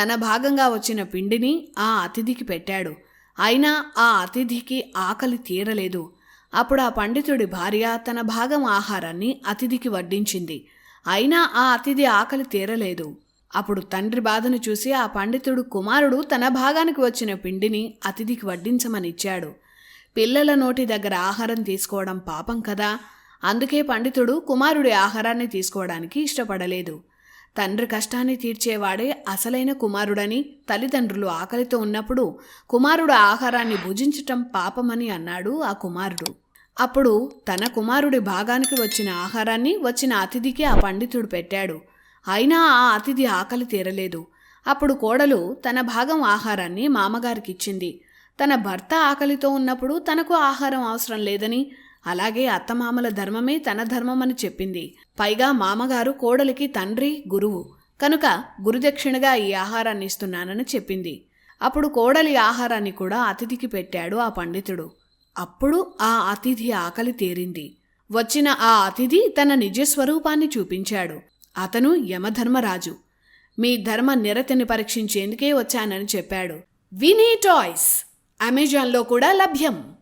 తన భాగంగా వచ్చిన పిండిని ఆ అతిథికి పెట్టాడు. అయినా ఆ అతిథికి ఆకలి తీరలేదు. అప్పుడు ఆ పండితుడి భార్య తన భాగం ఆహారాన్ని అతిథికి వడ్డించింది. అయినా ఆ అతిథి ఆకలి తీరలేదు. అప్పుడు తండ్రి బాధను చూసి ఆ పండితుడు కుమారుడు తన భాగానికి వచ్చిన పిండిని అతిథికి వడ్డించమనిచ్చాడు. పిల్లల నోటి దగ్గర ఆహారం తీసుకోవడం పాపం కదా. అందుకే పండితుడు కుమారుడి ఆహారాన్ని తీసుకోవడానికి ఇష్టపడలేదు. తండ్రి కష్టాన్ని తీర్చేవాడే అసలైన కుమారుడని తల్లిదండ్రులు ఆకలితో ఉన్నప్పుడు కుమారుడు ఆహారాన్ని భుజించటం పాపమని అన్నాడు ఆ కుమారుడు. అప్పుడు తన కుమారుడి భాగానికి వచ్చిన ఆహారాన్ని వచ్చిన అతిథికి ఆ పండితుడు పెట్టాడు. అయినా ఆ అతిథి ఆకలి తీరలేదు. అప్పుడు కోడలు తన భాగం ఆహారాన్ని మామగారికిచ్చింది తన భర్త ఆకలితో ఉన్నప్పుడు తనకు ఆహారం అవసరం లేదని అలాగే అత్తమామల ధర్మమే తన ధర్మమని చెప్పింది. పైగా మామగారు కోడలికి తండ్రి గురువు. కనుక గురుదక్షిణగా ఈ ఆహారాన్ని ఇస్తున్నానని చెప్పింది. అప్పుడు కోడలి ఆహారాన్ని కూడా అతిథికి పెట్టాడు ఆ పండితుడు. అప్పుడు ఆ అతిథి ఆకలి తీరింది. వచ్చిన ఆ అతిథి తన నిజస్వరూపాన్ని చూపించాడు. అతను యమధర్మరాజు. మీ ధర్మ నిరతిని పరీక్షించేందుకే వచ్చానని చెప్పాడు. వినీ టాయ్స్! అమెజాన్లో కూడా లభ్యం.